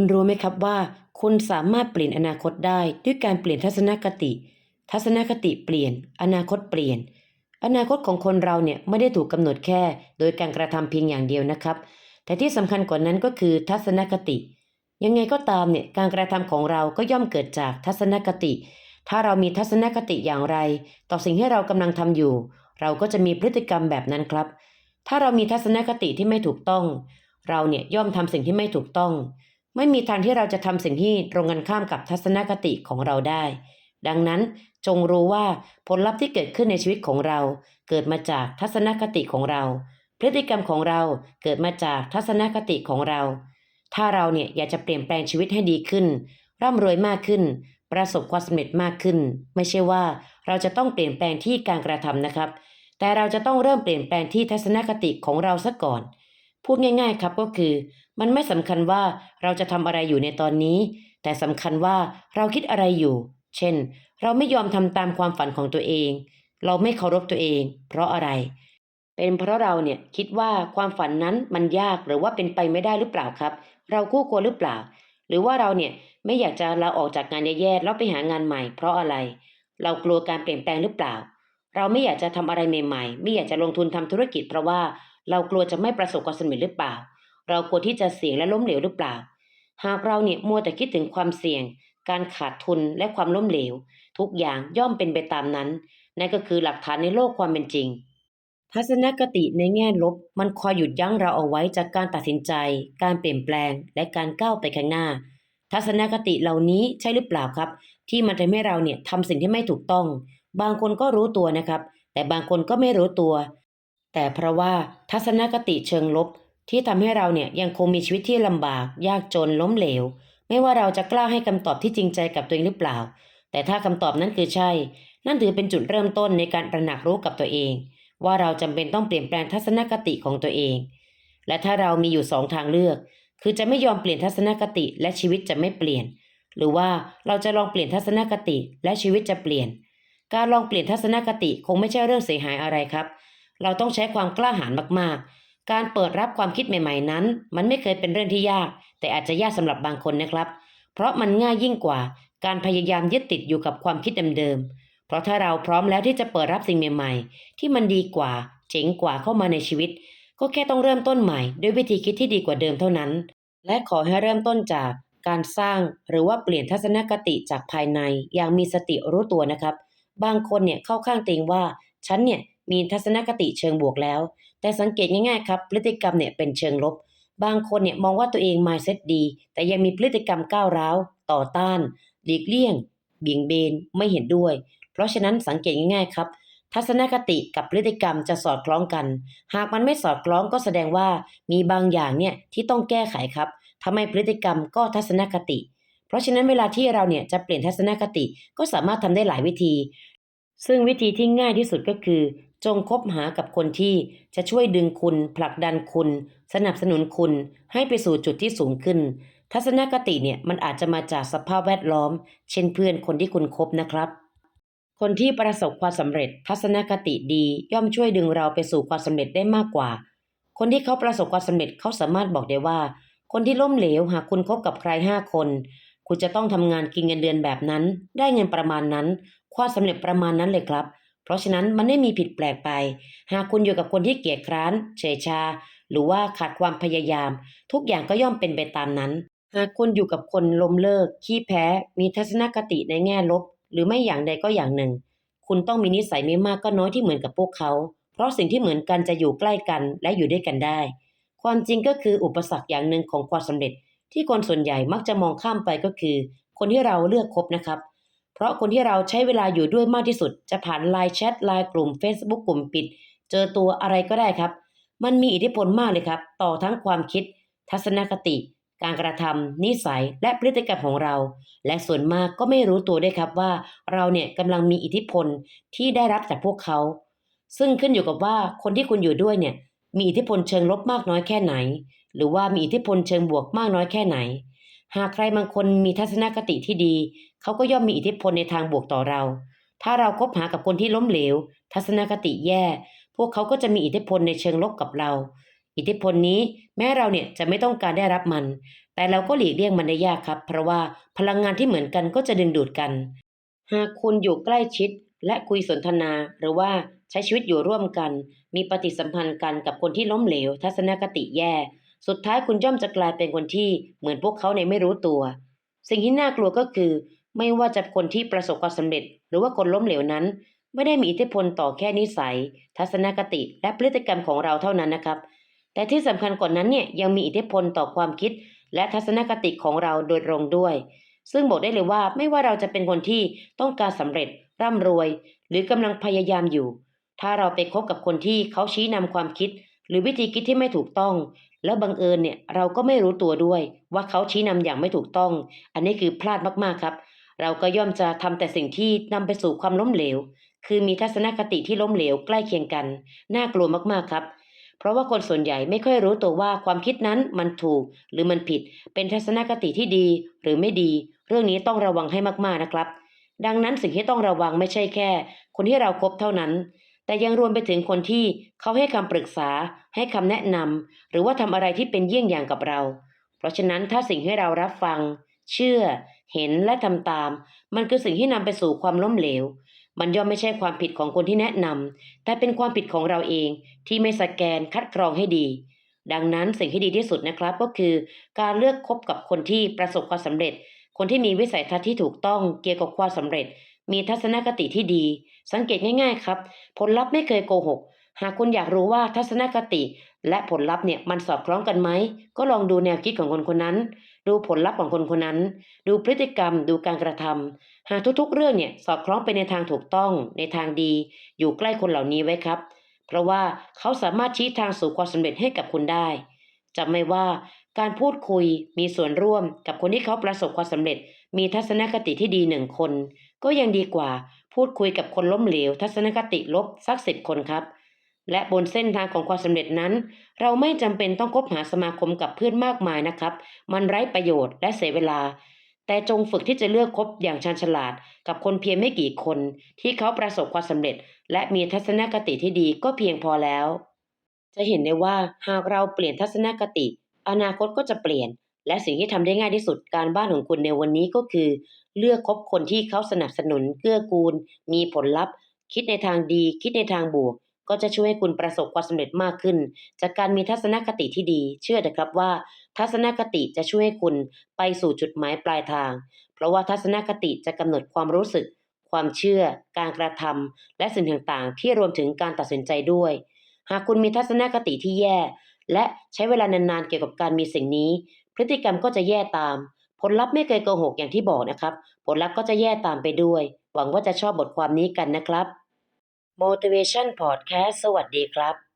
คุณรู้ไหมครับว่า คุณสามารถเปลี่ยนอนาคตได้ด้วยการเปลี่ยนทัศนคติ ทัศนคติเปลี่ยน อนาคตเปลี่ยน อนาคตของคนเราเนี่ยไม่ได้ถูกกำหนดแค่ โดยการกระทำเพียงอย่างเดียวนะครับ แต่ที่สำคัญกว่านั้นก็คือทัศนคติ ยังไงก็ตามเนี่ยการกระทำของเราก็ย่อมเกิดจากทัศนคติ ถ้าเรามีทัศนคติอย่างไร ต่อสิ่งที่เรากำลังทำอยู่ เราก็จะมีพฤติกรรมแบบนั้นครับ ถ้าเรามีทัศนคติที่ไม่ถูกต้อง เราเนี่ยย่อมทำสิ่งที่ไม่ถูกต้อง ไม่มีทางที่เราจะทำสิ่งที่ตรงกันข้ามกับทัศนคติของเราได้ ดังนั้นจงรู้ว่าผลลัพธ์ที่เกิดขึ้นในชีวิตของเรา เกิดมาจากทัศนคติของเรา พฤติกรรมของเราเกิดมาจากทัศนคติของเรา ถ้าเราเนี่ยอยากจะเปลี่ยนแปลงชีวิตให้ดีขึ้น ร่ำรวยมากขึ้น ประสบความสำเร็จมากขึ้น ไม่ใช่ว่าเราจะต้องเปลี่ยนแปลงที่การกระทำนะครับ แต่เราจะต้องเริ่มเปลี่ยนแปลงที่ทัศนคติของเราซะก่อน พูดง่าย ๆ ครับก็คือ มันไม่สำคัญว่าเราจะทำอะไรอยู่ในตอนนี้ แต่สำคัญว่าเราคิดอะไรอยู่ เช่น เราไม่ยอมทำตามความฝันของตัวเอง เราไม่เคารพตัวเอง เพราะอะไร เป็นเพราะเราเนี่ยคิดว่าความฝันนั้นมันยากหรือว่าเป็นไปไม่ได้หรือเปล่าครับ เราคู่ควรหรือเปล่า หรือว่าเราเนี่ยไม่อยากจะลาออกจากงานแย่ๆแล้วไปหางานใหม่ เพราะอะไร เรากลัวการเปลี่ยนแปลงหรือเปล่า เราไม่อยากจะทำอะไรใหม่ๆ ไม่อยากจะลงทุนทำธุรกิจเพราะว่า เรากลัวจะไม่ประสบความสำเร็จหรือเปล่า เรากลัวที่จะเสี่ยงและล้มเหลวหรือเปล่า หากเราเนี่ยมัวแต่คิดถึงความเสี่ยง การขาดทุนและความล้มเหลว ทุกอย่างย่อมเป็นไปตามนั้น นั่นก็คือหลักฐานในโลกความเป็นจริง ทัศนคติในแง่ลบ มันคอยหยุดยั้งเราเอาไว้จากการตัดสินใจ การเปลี่ยนแปลง และการก้าวไปข้างหน้า ทัศนคติเหล่านี้ใช่หรือเปล่าครับ ที่มันทำให้เราเนี่ยทำสิ่งที่ไม่ถูกต้อง บางคนก็รู้ตัวนะครับ แต่บางคนก็ไม่รู้ตัว แต่เพราะว่าทัศนคติเชิงลบที่ทำให้เราเนี่ยยังคงมีชีวิตที่ลำบาก ยากจนล้มเหลว ไม่ว่าเราจะกล้าให้คำตอบที่จริงใจกับตัวเองหรือเปล่า แต่ถ้าคำตอบนั้นคือใช่ นั่นถือเป็นจุดเริ่มต้นในการตระหนักรู้กับตัวเอง ว่าเราจำเป็นต้องเปลี่ยนแปลงทัศนคติของตัวเอง และถ้าเรามีอยู่สองทางเลือก คือจะไม่ยอมเปลี่ยนทัศนคติและชีวิตจะไม่เปลี่ยน หรือว่าเราจะลองเปลี่ยนทัศนคติและชีวิตจะเปลี่ยน การลองเปลี่ยนทัศนคติคงไม่ใช่เรื่องเสียหายอะไรครับเเราต้องใช้ความกล้าหาญมากๆ การเปิดรับความคิดใหม่ ๆ นั้น มันไม่เคยเป็นเรื่องที่ยาก แต่อาจจะยากสำหรับบางคนนะครับ เพราะมันง่ายยิ่งกว่า การพยายามยึดติดอยู่กับความคิดเดิมๆ เพราะถ้าเราพร้อมแล้วที่จะเปิดรับสิ่งใหม่ ๆ ที่มันดีกว่า เจ๋งกว่าเข้ามาในชีวิต ก็แค่ต้องเริ่มต้นใหม่ ด้วยวิธีคิดที่ดีกว่าเดิมเท่านั้น และขอให้เริ่มต้นจากการสร้างหรือว่าเปลี่ยนทัศนคติจากภายในอย่างมีสติรู้ตัวนะครับ บางคนเนี่ยเข้าข้างตัวเองว่าฉันเนี่ย มีทัศนคติเชิงบวกแล้ว แต่สังเกตง่ายๆครับพฤติกรรมเนี่ยเป็นเชิงลบ บางคนเนี่ยมองว่าตัวเอง mindset ดี แต่ยังมีพฤติกรรมก้าวร้าว ต่อต้าน หลีกเลี่ยง เบี่ยงเบน ไม่เห็นด้วย เพราะฉะนั้นสังเกตง่ายๆครับทัศนคติกับพฤติกรรมจะสอดคล้องกัน หากมันไม่สอดคล้องก็แสดงว่ามีบางอย่างเนี่ยที่ต้องแก้ไขครับทำไมพฤติกรรมก็ทัศนคติ เพราะฉะนั้นเวลาที่เราเนี่ยจะเปลี่ยนทัศนคติก็สามารถทำได้หลายวิธี ซึ่งวิธีที่ง่ายที่สุดก็คือ จงคบหากับคนที่จะช่วยดึงคุณ ผลักดันคุณ สนับสนุนคุณให้ไปสู่จุดที่สูงขึ้น ทัศนคติเนี่ยมันอาจจะมาจากสภาพแวดล้อม เช่นเพื่อนคนที่คุณคบนะครับ คนที่ประสบความสำเร็จ ทัศนคติดีย่อมช่วยดึงเราไปสู่ความสำเร็จได้มากกว่า คนที่เขาประสบความสำเร็จเขาสามารถบอกได้ว่า คนที่ล้มเหลวหากคุณคบกับใครห้าคน คุณจะต้องทำงานกินเงินเดือนแบบนั้น ได้เงินประมาณนั้น ความสำเร็จประมาณนั้นเลยครับ เพราะฉะนั้นมันไม่มีผิดแปลกไป หากคุณอยู่กับคนที่เกียจคร้าน เฉยชา หรือว่าขาดความพยายาม ทุกอย่างก็ย่อมเป็นไปตามนั้น หากคุณอยู่กับคนล้มเลิก ขี้แพ้ มีทัศนคติในแง่ลบ หรือไม่อย่างใดก็อย่างหนึ่ง คุณต้องมีนิสัยไม่มากก็น้อยที่เหมือนกับพวกเขา เพราะสิ่งที่เหมือนกันจะอยู่ใกล้กันและอยู่ด้วยกันได้ ความจริงก็คืออุปสรรคอย่างหนึ่งของความสำเร็จ ที่คนส่วนใหญ่มักจะมองข้ามไปก็คือ คนที่เราเลือกคบนะครับ เพราะคนที่เราใช้เวลาอยู่ด้วยมากที่สุด จะผ่านไลน์แชทไลน์กลุ่ม Facebook กลุ่มปิด เจอตัวอะไรก็ได้ครับ มันมีอิทธิพลมากเลยครับ ต่อทั้งความคิด ทัศนคติ การกระทำนิสัยและพฤติกรรมของเรา และส่วนมากก็ไม่รู้ตัวด้วยครับว่า เราเนี่ยกำลังมีอิทธิพลที่ได้รับจากพวกเขา ซึ่งขึ้นอยู่กับว่าคนที่คุณอยู่ด้วยเนี่ยมีอิทธิพลเชิงลบมากน้อยแค่ไหน หรือว่ามีอิทธิพลเชิงบวกมากน้อยแค่ไหน หากใครบางคนมีทัศนคติที่ดี เขาก็ย่อมมีอิทธิพลในทางบวกต่อเรา ถ้าเราคบหากับคนที่ล้มเหลว ทัศนคติแย่ พวกเขาก็จะมีอิทธิพลในเชิงลบกับเรา อิทธิพลนี้แม้เราเนี่ยจะไม่ต้องการได้รับมัน แต่เราก็หลีกเลี่ยงมันได้ยากครับ เพราะว่าพลังงานที่เหมือนกันก็จะดึงดูดกัน หากคุณอยู่ใกล้ชิดและคุยสนทนาหรือว่าใช้ชีวิตอยู่ร่วมกัน มีปฏิสัมพันธ์กันกับคนที่ล้มเหลว ทัศนคติแย่ สุดท้ายคุณย่อมจะกลายเป็นคนที่เหมือนพวกเขาในไม่รู้ตัว สิ่งที่น่ากลัวก็คือ ไม่ว่าจะคนที่ประสบความสำเร็จ หรือว่าคนล้มเหลวนั้น ไม่ได้มีอิทธิพลต่อแค่นิสัย ทัศนคติ และพฤติกรรมของเราเท่านั้นนะครับ แต่ที่สำคัญกว่านั้นเนี่ยยังมีอิทธิพลต่อความคิด และทัศนคติของเราโดยตรงด้วย ซึ่งบอกได้เลยว่าไม่ว่าเราจะเป็นคนที่ต้องการสำเร็จร่ำรวย หรือกำลังพยายามอยู่ ถ้าเราไปคบกับคนที่เขาชี้นำความคิด หรือวิธีคิดที่ไม่ถูกต้อง แล้วบังเอิญเนี่ยเราก็ไม่รู้ตัวด้วย ว่าเขาชี้นำอย่างไม่ถูกต้อง อันนี้คือพลาดมากๆครับ เราก็ย่อมจะทำแต่สิ่งที่นำไปสู่ความล้มเหลว คือมีทัศนคติที่ล้มเหลวใกล้เคียงกัน น่ากลัวมากๆครับ เพราะว่าคนส่วนใหญ่ไม่ค่อยรู้ตัวว่าความคิดนั้นมันถูก หรือมันผิด เป็นทัศนคติที่ดีหรือไม่ดี เรื่องนี้ต้องระวังให้มากๆนะครับ ดังนั้นสิ่งที่ต้องระวังไม่ใช่แค่ คนที่เราครบเท่านั้น แต่ยังรวมไปถึงคนที่เขาให้คำปรึกษา ให้คำแนะนำหรือว่าทำอะไรที่เป็นเยี่ยงอย่างกับเรา เพราะฉะนั้นถ้าสิ่งที่เรารับฟัง เชื่อ เห็นและทำตาม มันคือสิ่งที่นำไปสู่ความล้มเหลว มันย่อมไม่ใช่ความผิดของคนที่แนะนำแต่เป็นความผิดของเราเองที่ไม่สแกนคัดกรองให้ดี ดังนั้นสิ่งที่ดีที่สุดนะครับก็คือ การเลือกคบกับคนที่ประสบความสำเร็จ คนที่มีวิสัยทัศน์ที่ถูกต้องเกี่ยวกับความสำเร็จ มีทัศนคติที่ดี สังเกตง่าย ๆ ครับ ผลลัพธ์ไม่เคยโกหก หากคุณอยากรู้ว่าทัศนคติ และผลลัพธ์เนี่ยมันสอดคล้องกันไหม ก็ลองดูแนวคิดของคนคนนั้น ดูผลลัพธ์ของคนคนนั้น ดูพฤติกรรม ดูการกระทำหากทุกๆ เรื่องเนี่ยสอดคล้องไปในทางถูกต้อง ในทางดี อยู่ใกล้คนเหล่านี้ไว้ครับ เพราะว่าเขาสามารถชี้ทางสู่ความสำเร็จให้กับคุณได้จำไม่ว่าการพูดคุยมีส่วนร่วมกับคนที่เขาประสบความสำเร็จ มีทัศนคติที่ดีหนึ่งคน ก็ยังดีกว่าพูดคุยกับคนล้มเหลว ทัศนคติลบสักสิบคนครับ และบนเส้นทางของความสำเร็จนั้น เราไม่จำเป็นต้องคบหาสมาคมกับเพื่อนมากมายนะครับ มันไร้ประโยชน์และเสียเวลา แต่จงฝึกที่จะเลือกคบอย่างชาญฉลาด กับคนเพียงไม่กี่คน ที่เขาประสบความสำเร็จ และมีทัศนคติที่ดีก็เพียงพอแล้ว จะเห็นได้ว่าหากเราเปลี่ยนทัศนคติ อนาคตก็จะเปลี่ยนและสิ่งที่ทำได้ง่ายที่สุดการบ้านของคุณในวันนี้ก็คือ เลือกคบคนที่เขาสนับสนุนเกื้อกูล มีผลลัพธ์ คิดในทางดี คิดในทางบวก ก็จะช่วยให้คุณประสบความสำเร็จมากขึ้น จากการมีทัศนคติที่ดี เชื่อเถอะครับว่า ทัศนคติจะช่วยให้คุณไปสู่จุดหมายปลายทาง เพราะว่าทัศนคติจะกำหนดความรู้สึก ความเชื่อ การกระทำและสิ่งต่างๆ ที่รวมถึงการตัดสินใจด้วย หากคุณมีทัศนคติที่แย่ และใช้เวลานานๆเกี่ยวกับการมีสิ่งนี้ พฤติกรรมก็จะแย่ตาม ผลลัพธ์ไม่เคยโกหกอย่างที่บอกนะครับ ผลลัพธ์ก็จะแย่ตามไปด้วย หวังว่าจะชอบบทความนี้กันนะครับ Motivation Podcast สวัสดีครับ